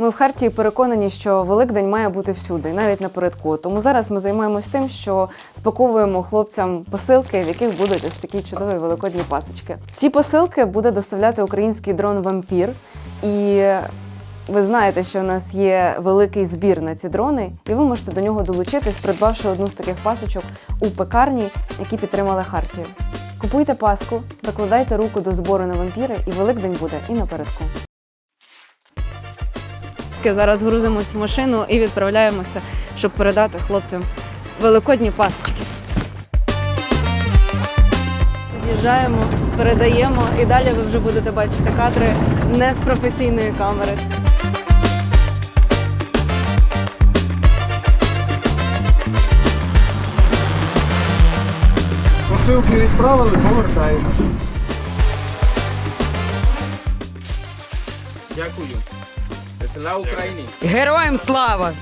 Ми в Хартії переконані, що Великдень має бути всюди, навіть напередку. Тому зараз ми займаємось тим, що спаковуємо хлопцям посилки, в яких будуть ось такі чудові великодні пасочки. Ці посилки буде доставляти український дрон Вампір. І ви знаєте, що у нас є великий збір на ці дрони, і ви можете до нього долучитись, придбавши одну з таких пасочок у пекарні, які підтримали Хартію. Купуйте паску, докладайте руку до збору на вампіри, і Великдень буде і напередку. Зараз грузимось в машину і відправляємося, щоб передати хлопцям великодні пасочки. Під'їжджаємо, передаємо, і далі ви вже будете бачити кадри не з професійної камери. Посилки відправили, повертаємось. Дякую. Слава Україні! Героям слава!